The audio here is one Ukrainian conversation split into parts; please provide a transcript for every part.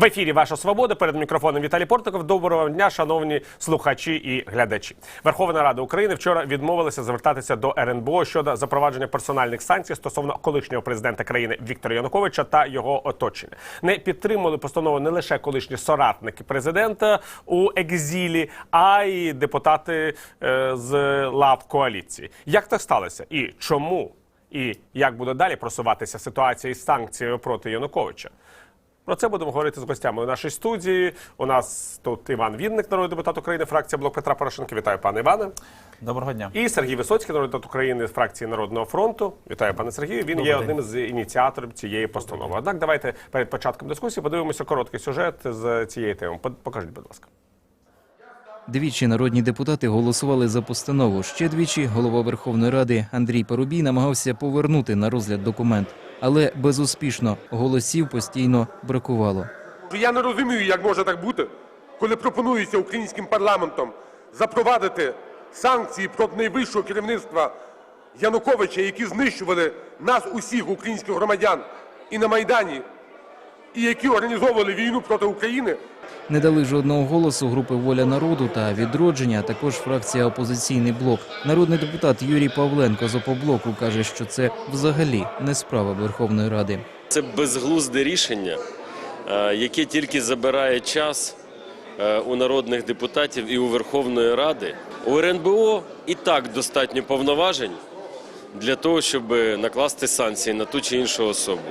В ефірі Ваша Свобода перед мікрофоном Віталій Портников. Доброго дня, шановні слухачі і глядачі. Верховна Рада України вчора відмовилася звертатися до РНБО щодо запровадження персональних санкцій стосовно колишнього президента країни Віктора Януковича та його оточення. Не підтримали постанову не лише колишні соратники президента у екзілі, а й депутати е, з лав коаліції. Як так сталося і чому? І як буде далі просуватися ситуація із санкціями проти Януковича? Про це будемо говорити з гостями у нашій студії. У нас тут Іван Вінник, народний депутат України, фракція Блок Петра Порошенка. Вітаю, пане Іване. Доброго дня. І Сергій Висоцький, народний депутат України з фракції Народного фронту. Вітаю, пане Сергію. Він є одним з ініціаторів цієї постанови. Однак, давайте перед початком дискусії подивимося короткий сюжет з цієї теми. Под- Покажіть, будь ласка. Двічі народні депутати голосували за постанову. Ще двічі голова Верховної Ради Андрій Парубій намагався повернути на розгляд документ, але безуспішно голосів постійно бракувало. Я не розумію, як може так бути, коли пропонується українським парламентом запровадити санкції проти найвищого керівництва Януковича, які знищували нас, усіх українських громадян, і на Майдані, і які організовували війну проти України. Не дали жодного голосу групи Воля народу та відродження, а також фракція Опозиційний блок. Народний депутат Юрій Павленко з опоблоку каже, що це взагалі не справа Верховної Ради. Це безглузде рішення, е, яке тільки забирає час е, у народних депутатів і у Верховної Ради. У РНБО і так достатньо повноважень для того, щоб накласти санкції на ту чи іншу особу.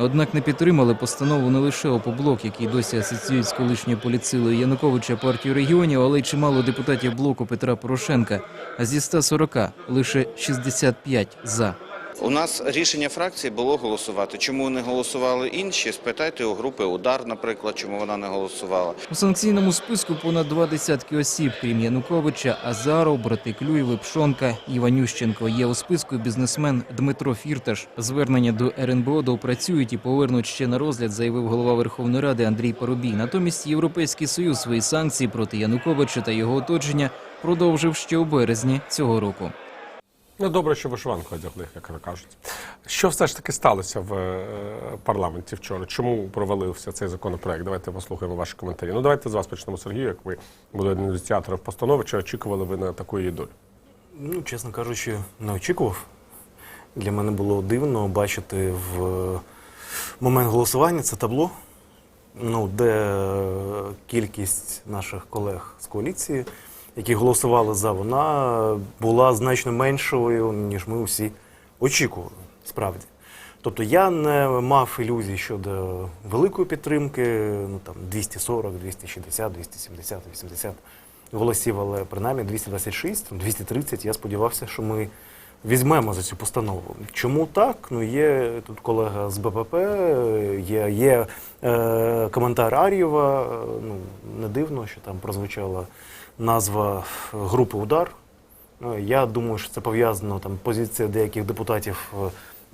Однак не підтримали постанову не лише опоблок, який досі асоціюють з колишньою поліцилою Януковича партію регіонів, але й чимало депутатів блоку Петра Порошенка. А зі 140 лише 65 за. У нас рішення фракції було голосувати. Чому не голосували інші? Спитайте у групи Удар, наприклад, чому вона не голосувала. У санкційному списку понад два десятки осіб, крім Януковича, Азаров, брати Клюєви, Пшонка, Іванющенко. Є у списку бізнесмен Дмитро Фірташ. Звернення до РНБО доопрацюють і повернуть ще на розгляд, заявив голова Верховної Ради Андрій Парубій. Натомість Європейський Союз свої санкції проти Януковича та його оточення продовжив ще у березні цього року. Ну, добре, що вишиванку одягли, як кажуть. Що все ж таки сталося в е, парламенті вчора? Чому провалився цей законопроект? Давайте послухаємо ваші коментарі. Ну, давайте з вас почнемо, Сергію, як ви були одним з ініціаторів постанови. Чи очікували ви на таку її долю? Ну, чесно кажучи, не очікував. Для мене було дивно бачити в момент голосування це табло, ну, де е, кількість наших колег з коаліції, які голосували за, вона була значно меншою, ніж ми усі очікували, справді. Тобто я не мав ілюзій щодо великої підтримки, ну там 240, 260, 270, 80 голосів, але принаймні 226, 230, я сподівався, що ми візьмемо за цю постанову. Чому так? Ну є тут колега з БПП, є, є е, коментар Ар'єва. Ну не дивно, що там прозвучала назва групи Удар. Ну, Я думаю, що це пов'язано там позиція деяких депутатів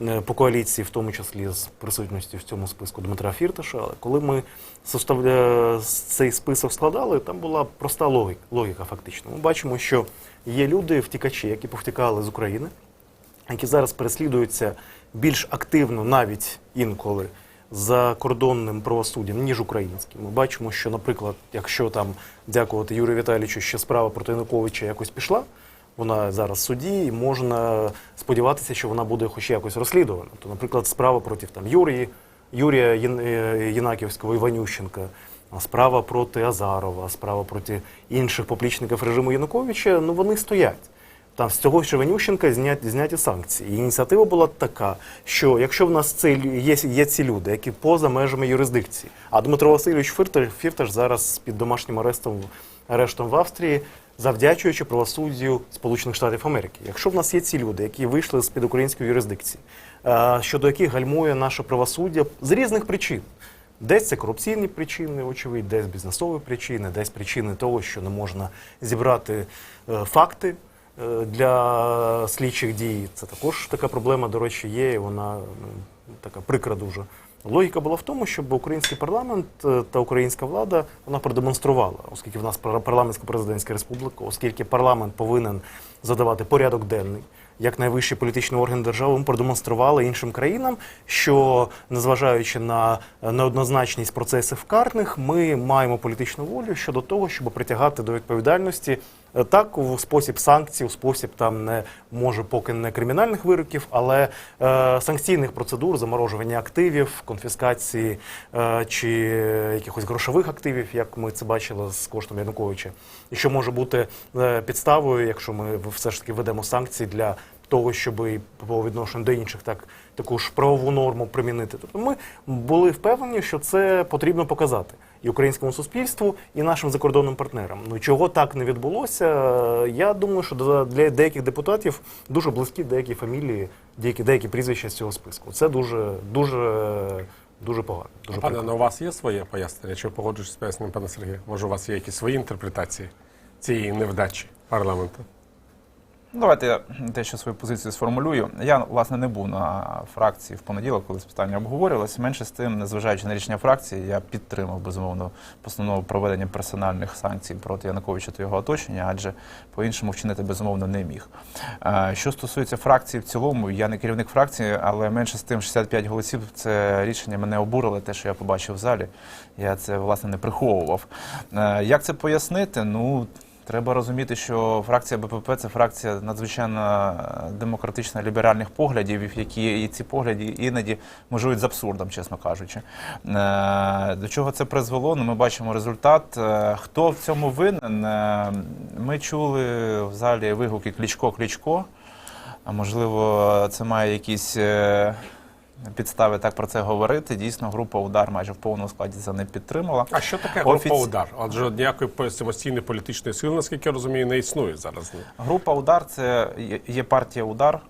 е, по коаліції, в тому числі з присутністю в цьому списку Дмитра Фірташа. Але коли ми составля... цей список складали, там була проста логіка, логіка фактично. Ми бачимо, що є люди, втікачі, які повтікали з України, які зараз переслідуються більш активно, навіть інколи закордонним правосуддям, ніж українським. Ми бачимо, що, наприклад, якщо там дякувати Юрію Віталійовичу, що справа проти Януковича якось пішла, вона зараз в суді, і можна сподіватися, що вона буде хоч якось розслідувана. То, наприклад, справа проти там Юрії, Юрія е, Єнаківського Іванющенка, справа проти Азарова, справа проти інших поплічників режиму Януковича, ну вони стоять. Там з цього ж Іванющенка зняті, зняті санкції. І ініціатива була така, що якщо в нас це є, є ці люди, які поза межами юрисдикції, а Дмитро Васильович Фірташ, Фірташ зараз під домашнім арестом, арештом в Австрії, завдячуючи правосуддю Сполучених Штатів Америки. Якщо в нас є ці люди, які вийшли з під української юрисдикції, е, щодо яких гальмує наше правосуддя з різних причин. Десь це корупційні причини, очевидь, десь бізнесові причини, десь причини того, що не можна зібрати е, факти для слідчих дій. Це також така проблема, до речі, є, і вона ну, така прикра дуже. Логіка була в тому, щоб український парламент е, та українська влада вона продемонструвала, оскільки в нас пар- парламентсько-президентська республіка, оскільки парламент повинен задавати порядок денний, як найвищий політичний орган держави, ми продемонстрували іншим країнам, що незважаючи на неоднозначність процесів карних, ми маємо політичну волю щодо того, щоб притягати до відповідальності е, так у спосіб санкцій, у спосіб там не може поки не кримінальних вироків, але е, санкційних процедур, заморожування активів, конфіскації е, чи якихось грошових активів, як ми це бачили з коштом Януковича, і що може бути е, підставою, якщо ми все ж таки ведемо санкції для того, щоб і по відношенню до інших так таку ж правову норму примінити. Тобто ми були впевнені, що це потрібно показати і українському суспільству, і нашим закордонним партнерам. Ну чого так не відбулося? Я думаю, що для деяких депутатів дуже близькі деякі фамілії, деякі деякі прізвища з цього списку. Це дуже дуже дуже погано. Дуже Пане, прикро. ну, у вас є своє пояснення? Чи ви погоджуєтесь з поясненням пана Сергія? Може, у вас є якісь свої інтерпретації цієї невдачі парламенту? Ну, Давайте я дещо свою позицію сформулюю. Я власне не був на фракції в понеділок, коли це питання обговорювалося. Менше з тим, незважаючи на рішення фракції, я підтримав безумовно постанову проведення персональних санкцій проти Януковича та його оточення, адже по-іншому вчинити безумовно не міг. Е, Що стосується фракції в цілому, я не керівник фракції, але менше з тим 65 голосів це рішення мене обурило, те, що я побачив в залі. Я це власне не приховував. Е, Як це пояснити? Ну. Треба розуміти, що фракція БПП це фракція надзвичайно демократично ліберальних поглядів, які і ці погляди іноді межують з абсурдом, чесно кажучи. Е, До чого це призвело? Ну, ми бачимо результат. Е, Хто в цьому винен? Е, Ми чули в залі вигуки Клічко-Клічко. А можливо, це має якісь е, підстави так про це говорити. Дійсно, група удар майже в повному складі це не підтримала. А що таке група Офіці- удар? Адже ніякої самостійної політичної сили, наскільки я розумію, не існує зараз. Група Удар це є- партія Удар,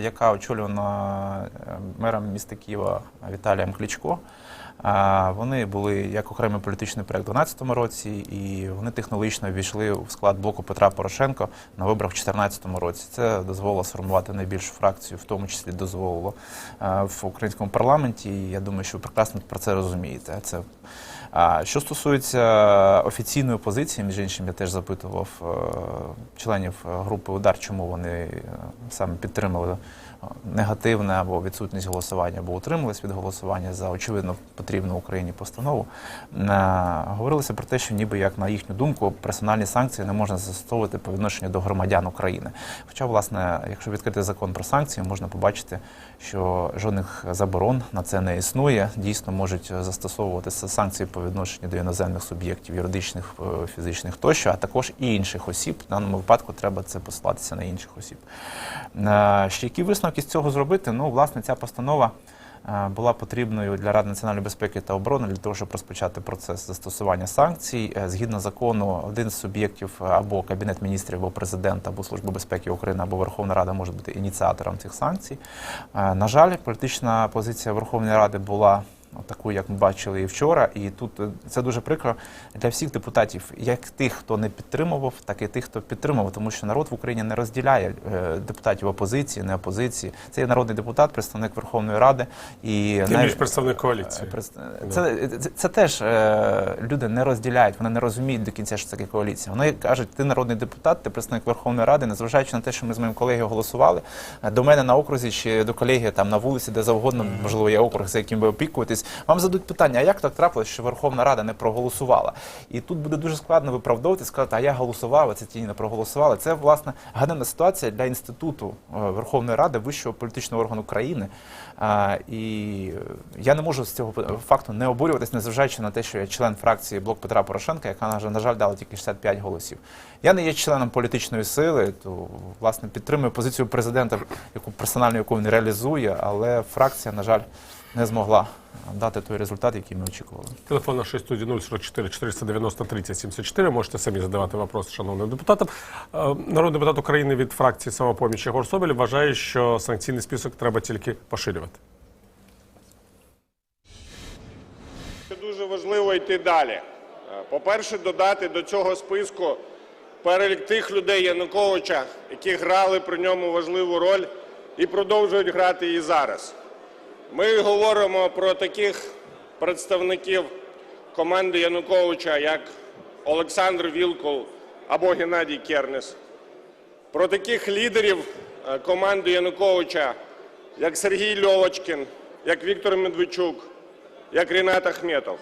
яка очолювана е, мером міста Києва Віталієм Кличко. Е, Вони були як окремий політичний проект у 2012 році, і вони технологічно ввійшли в склад блоку Петра Порошенко на виборах у 2014 році. Це дозволило сформувати найбільшу фракцію, в тому числі дозволило е, в українському парламенті. І я думаю, що ви прекрасно про це розумієте. Це а що стосується офіційної позиції, між іншим, я теж запитував е, членів е, групи удар, чому вони е, саме підтримали негативне або відсутність голосування, або утримались від голосування за очевидно потрібну Україні постанову. Говорилося про те, що ніби як на їхню думку персональні санкції не можна застосовувати по відношенню до громадян України. Хоча, власне, якщо відкрити закон про санкції, можна побачити, що жодних заборон на це не існує. Дійсно можуть застосовуватися санкції по відношенню до іноземних суб'єктів, юридичних, е, фізичних тощо, а також і інших осіб. В даному випадку треба це посилатися на інших осіб. Е, Ще які висновки з цього зробити? Ну, власне, ця постанова. е, Була потрібною для Ради національної безпеки та оборони для того, щоб розпочати процес застосування санкцій. Згідно закону, один з суб'єктів або Кабінет міністрів, або президент, або Служба безпеки України, або Верховна Рада може бути ініціатором цих санкцій. На жаль, політична позиція Верховної Ради була таку, як ми бачили і вчора. І тут е, це дуже прикро для всіх депутатів, як тих, хто не підтримував, так і тих, хто підтримував, тому що народ в Україні не розділяє е, депутатів опозиції, не опозиції. Це є народний депутат, представник Верховної Ради і Тим навіть- більш представник коаліції. Е, Це, це, це теж люди не розділяють, вони не розуміють до кінця, що це таке коаліція. Вони кажуть, ти народний депутат, ти представник Верховної Ради, незважаючи на те, що ми з моїм колегою голосували. До мене на окрузі чи до колеги там на вулиці, де завгодно, можливо, є округ, за яким ви опікуєтесь. Вам зададуть питання, а як так трапилось, що Верховна Рада не проголосувала? І тут буде дуже складно виправдовувати, сказати, а я голосував, а це ті не проголосували. Це власне ганебна ситуація для інституту е, Верховної Ради, вищого політичного органу країни. І я не можу з цього факту не обурюватись, незважаючи на те, що я член фракції Блок Петра Порошенка, яка на жаль дала тільки 65 голосів. Я не є членом політичної сили, то власне підтримую позицію президента, яку персонально яку він реалізує, але фракція, на жаль, не змогла дати той результат, який ми очікували. Телефон на 6 044 490 30 74. Можете самі задавати вопроси шановним депутатам. Е, Народний депутат України від фракції самопоміч Єгор Соболєв вважає, що санкційний список треба тільки поширювати. Дуже важливо йти далі. Е, По-перше, додати до цього списку перелік тих людей Януковича, які грали при ньому важливу роль і продовжують грати її зараз. Ми говоримо про таких представників команди Януковича, як Олександр Вілкул або Геннадій Кернес, про таких лідерів, е, команди Януковича, як Сергій Льовочкін, як Віктор Медведчук, як Рінат Ахметов.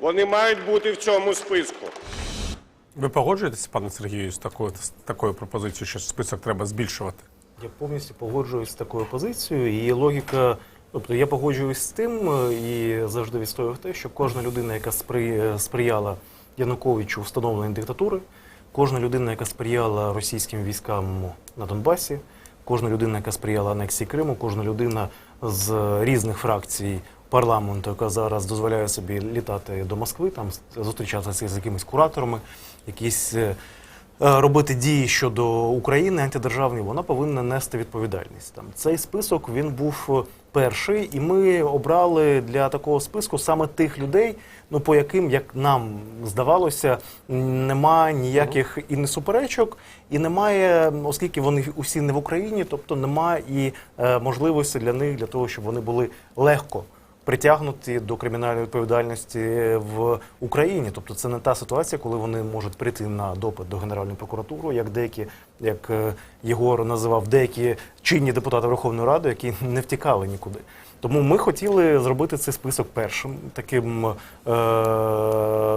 Вони мають бути в цьому списку. Ви погоджуєтеся, пане Сергію, з такою, з такою пропозицією, що список треба збільшувати? Я повністю погоджуюсь з такою позицією. І логіка, тобто я погоджуюсь з тим е, і завжди відстоював те, що кожна людина, яка спри- сприяла Януковичу встановленні диктатури, кожна людина, яка сприяла російським військам на Донбасі, кожна людина, яка сприяла анексії Криму, кожна людина з різних фракцій парламенту, яка зараз дозволяє собі літати до Москви, там зустрічатися з якимись кураторами, якісь. е, е, робити дії щодо України антидержавні, вона повинна нести відповідальність. Там цей список він був перший, і ми обрали для такого списку саме тих людей, ну по яким, як нам здавалося, нема немає ніяких і не суперечок, і немає, оскільки вони усі не в Україні, тобто немає і е, можливості для них для того, щоб вони були легко притягнуті до кримінальної відповідальності в Україні. Тобто це не та ситуація, коли вони можуть прийти на допит до Генеральної прокуратури, як деякі, як е, Єгор називав, деякі чинні депутати Верховної Ради, які не втікали нікуди. Тому ми хотіли зробити цей список першим таким е-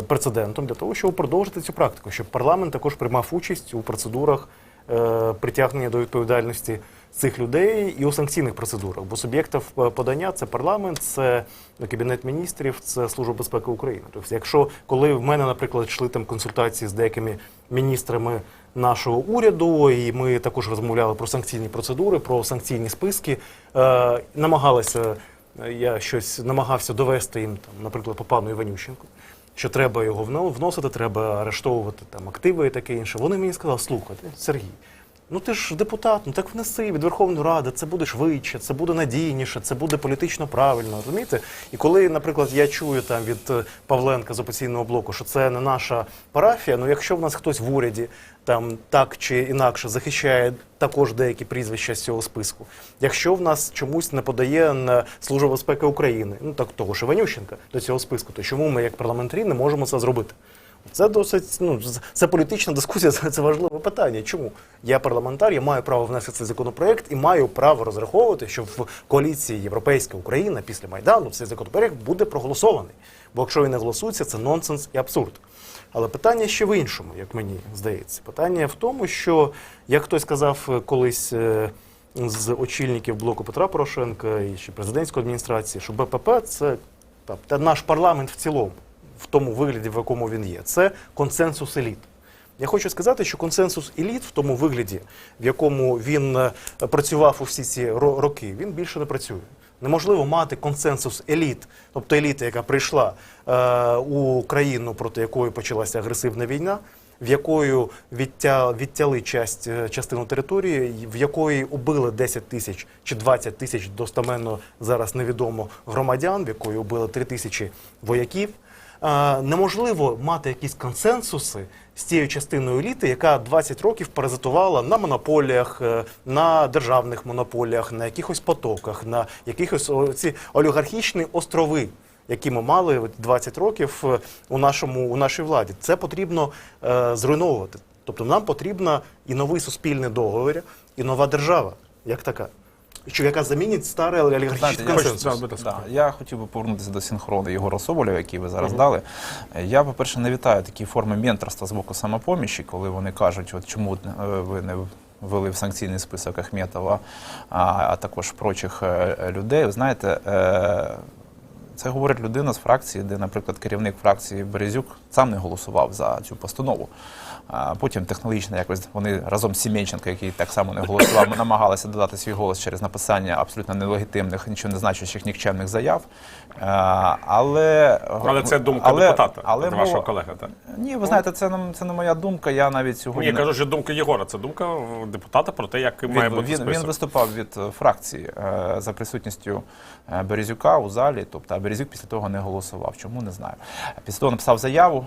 прецедентом для того, щоб продовжити цю практику, щоб парламент також приймав участь у процедурах е, притягнення до відповідальності цих людей і у санкційних процедурах. Бо суб'єктів е, подання це парламент, це кабінет міністрів, це служба безпеки України. Тобто, якщо коли в мене, наприклад, йшли там консультації з деякими міністрами нашого уряду, і ми також розмовляли про санкційні процедури, про санкційні списки, е, намагалися. е, Я щось намагався довести їм, там, наприклад, по пану Іванющенку, що треба його вно- вносити, треба арештовувати там активи і таке інше. Вони мені сказали, слухайте, Сергій, ну ти ж депутат, ну так внеси від Верховної Ради, це буде швидше, це буде надійніше, це буде політично правильно. Розумієте? І коли, наприклад, я чую там від е, Павленка з опозиційного блоку, що це не наша парафія, ну якщо в нас хтось в уряді там так чи інакше захищає також деякі прізвища з цього списку, якщо в нас чомусь не подає на Служба безпеки України, ну так того ж Іванющенка до цього списку, то чому ми як парламентарі не можемо це зробити? Це досить ну це політична дискусія. Це, це важливе питання. Чому я парламентар, я маю право внести цей законопроект і маю право розраховувати, що в коаліції Європейська Україна після майдану цей законопроект буде проголосований. Бо якщо він не голосується, це нонсенс і абсурд. Але питання ще в іншому, як мені здається. Питання в тому, що як хтось сказав колись. е, З очільників блоку Петра Порошенка і ще президентської адміністрації, що БПП це та, та наш парламент в цілому, в тому вигляді, в якому він є. Це консенсус еліт. Я хочу сказати, що консенсус еліт в тому вигляді, в якому він е, працював усі ці роки, він більше не працює. Неможливо мати консенсус еліт, тобто еліта, яка прийшла е, у країну, проти якої почалася агресивна війна, в якою відтя, відтяли часть, е, частину території, в якої убили 10 тисяч чи 20 тисяч достаменно зараз невідомо громадян, в якої убили 3 тисячі вояків. Неможливо мати якісь консенсуси з тією частиною еліти, яка 20 років паразитувала на монополіях, е, на державних монополіях, на якихось потоках, на якихось ці олігархічні острови, які ми мали от 20 років е, у нашому у нашій владі. Це потрібно е, зруйновувати. Тобто нам потрібна і новий суспільний договір, і нова держава, як така, що яка замінить старий олігархічний я консенсус. ласка. Да, я хотів би повернутися до синхрону Єгора Соболєва, який ви зараз дали. Е, Я, по-перше, не вітаю такі форми менторства з боку самопомічі, коли вони кажуть, от чому е, ви не ввели в санкційний список Ахметова, а, а також прочих е, людей. Ви знаєте, е, це говорить людина з фракції, де, наприклад, керівник фракції Березюк сам не голосував за цю постанову. А потім технологічно якось вони разом з Сім'янченко, який так само не голосував, намагалися додати свій голос через написання абсолютно нелегітимних, нічого не значущих нікчемних заяв. Але, Але це думка але- депутата, але вашого мова- колеги. Так? Ні, ви знаєте, це не, це не моя думка. Я навіть сьогодні Ні, я кажу, що думка Єгора, це думка депутата про те, як має бути він, список. він виступав від е, фракції е, за присутністю е, Березюка у залі. Тобто а Березюк після того не голосував. Чому не знаю. Після того написав заяву.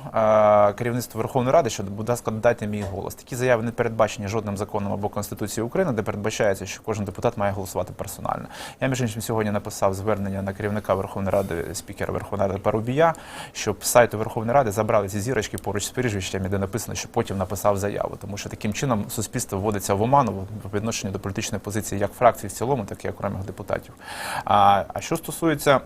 керівництву Верховної Ради, що, будь ласка, дайте мій голос. Такі заяви не передбачені жодним законом або Конституцією України, де передбачається, що кожен депутат має голосувати персонально. Я між іншим сьогодні написав звернення на керівника Верховної Ради, спікера Верховної Ради Парубія, щоб сайту Верховної Ради забрали ці зірочки поруч з прізвищами, де написано, що потім написав заяву. Тому що таким чином суспільство вводиться в оману по відношенню до політичної позиції як фракції в цілому, так і окремих депутатів. А, а що стосується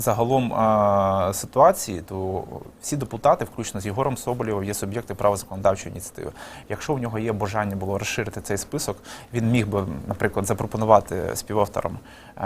загалом е, ситуації, то всі депутати, включно з Єгором Соболєвим, є суб'єкти права законодавчої ініціативи. Якщо в нього є бажання було розширити цей список, він міг би, наприклад, запропонувати співавторам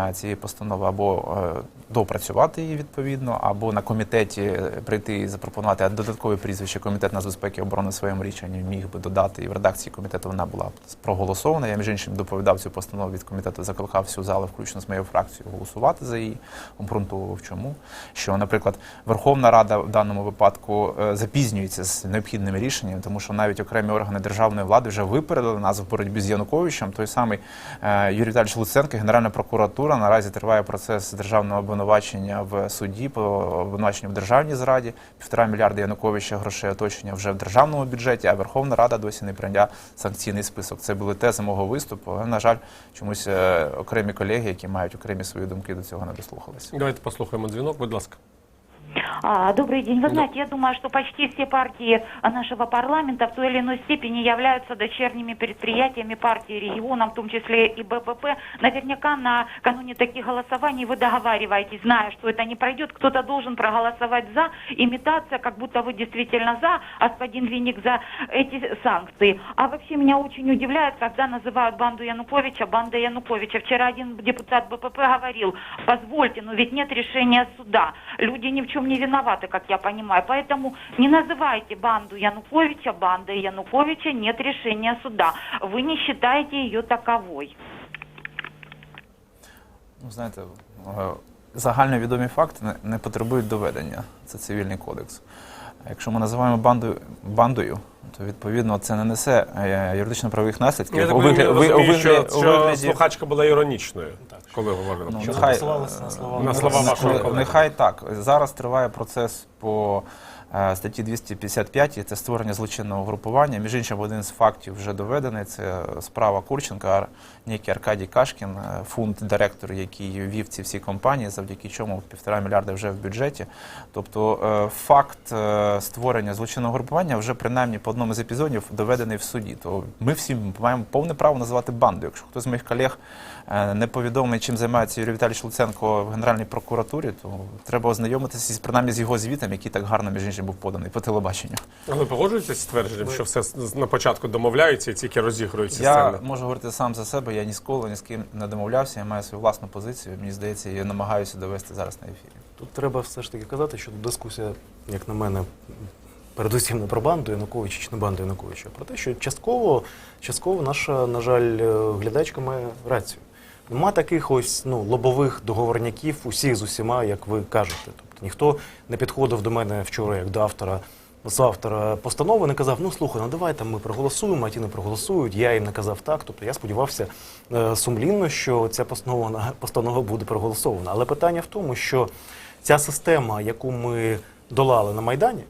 е, цієї постанови або е, допрацювати її відповідно, або на комітеті прийти і запропонувати додаткове прізвище комітет нацбезпеки і оборони в своєму рішенні міг би додати, і в редакції комітету вона була проголосована. Я між іншим доповідав цю постанову від комітету, закликав всю залу, включно з моєю фракцією, голосувати за її. Обґрунтовував чому. Що, наприклад, Верховна Рада в даному випадку е, запізнюється з необхідними рішеннями, тому що навіть окремі органи державної влади вже випередили нас в боротьбі з Януковичем. Той самий е, Юрій Віталійович Луценко, Генеральна прокуратура. Наразі триває процес державного обвинувачення в суді по обвинуваченню в державній зраді. Півтора мільярда Януковича грошей оточення вже в державному бюджеті, а Верховна Рада досі не прийняла санкційний список. Це були тези мого виступу. Але, на жаль, чомусь е, окремі колеги, які мають окремі свої думки, до цього не дослухалися. Давайте послухаємо дзвінок, будь ласка. А, Добрый день. Вы знаете, я думаю, что почти все партии нашего парламента в той или иной степени являются дочерними предприятиями партии регионов, в том числе и БПП. Наверняка накануне таких голосований вы договариваетесь, зная, что это не пройдет, кто-то должен проголосовать за. Имитация, как будто вы действительно за, а господин Винник за эти санкции. А вообще меня очень удивляет, когда называют банду Януковича бандой Януковича. Вчера один депутат БПП говорил, позвольте, но ведь нет решения суда. Люди ни в чем не виноваты, как я понимаю. Поэтому не называйте банду Януковича бандой Януковича, нет решения суда. Вы не считаете ее таковой. Ну, знаєте, е, загальновідомі факти не, не потребують доведення. Це цивільний кодекс. А якщо ми називаємо бандою, бандою, то відповідно це не несе е, юридично-правових наслідків. Я так у вигляді- розумію, ви- що, що вигляді- слухачка була іронічною, коли говорила. Ну, нехай, на слова на слова вашого колеги. Нехай так. Зараз триває процес по е, статті 255, це створення злочинного групування. Між іншим, один з фактів вже доведений. Це справа Курченка, некий Аркадій Кашкін, е, фунд директор, який вів ці всі компанії, завдяки чому півтора мільярда вже в бюджеті. Тобто е, факт е, створення злочинного групування вже принаймні по одному з епізодів доведений в суді. То ми всі маємо повне право називати бандою. Якщо хтось з моїх колег не повідомий, чим займається Юрій Віталійович Луценко в Генеральній прокуратурі, то треба ознайомитися з- принаймні з його звітом, який так гарно між іншим був поданий по телебаченню. А Ви погоджуєтеся з твердженням, що все на початку домовляються і тільки розігруються Я сцени? можу говорити сам за себе. Я ні з кого, ні з ким не домовлявся. Я маю свою власну позицію. Мені здається, я намагаюся довести зараз на ефірі. Тут треба все ж таки казати, що дискусія, як на мене, передусім не про банду Януковича чи не банду Януковича, а про те, що частково, частково наша, на жаль, е, глядачка має рацію. Нема таких ось ну, лобових договорняків усіх з усіма, як ви кажете. Тобто ніхто не підходив до мене вчора, як до автора, з автора постанови, не казав, ну слухай, ну давай там ми проголосуємо, а ті не проголосують. Я їм не казав так. Тобто я сподівався е, сумлінно, що ця постанова, постанова буде проголосована. Але питання в тому, що ця система, яку ми долали на Майдані,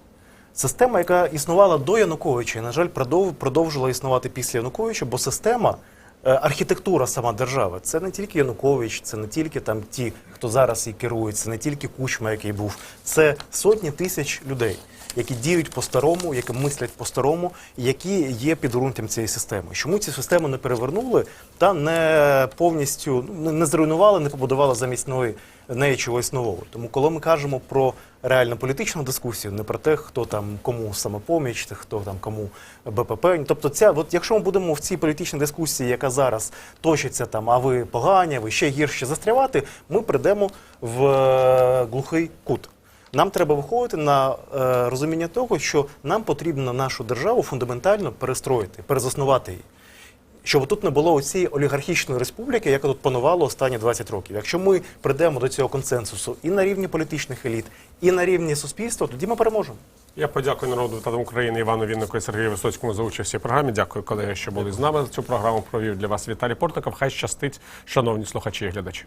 система, яка існувала до Януковича, і, на жаль, продов- продовжила існувати після Януковича, бо система, архітектура сама держави, це не тільки Янукович, це не тільки там ті, хто зараз і керує, це не тільки Кучма, який був, це сотні тисяч людей. Які діють по-старому, які мислять по-старому, які є підґрунтям цієї системи. Чому цю систему не перевернули та не повністю ну, не- зруйнували, не побудували замість неї, неї чогось нового? Тому, коли ми кажемо про реально політичну дискусію, не про те, хто там кому самопоміч, хто там кому БПП. Тобто, ця, от якщо ми будемо в цій політичній дискусії, яка зараз точиться там, а ви погані, ви ще гірше застрявати, ми прийдемо в е, глухий кут. Нам треба виходити на е, розуміння того, що нам потрібно нашу державу фундаментально перестроїти, перезаснувати її. Щоб тут не було цієї олігархічної республіки, яка тут панувала останні 20 років. Якщо ми прийдемо до цього консенсусу і на рівні політичних еліт, і на рівні суспільства, тоді ми переможемо. Я подякую народу депутатам України Івану Віннику і Сергію Висоцькому за участь цій програмі. Дякую, колеги, що були з нами. Цю програму провів для вас Віталій Портников. Хай щастить, шановні слухачі і глядачі.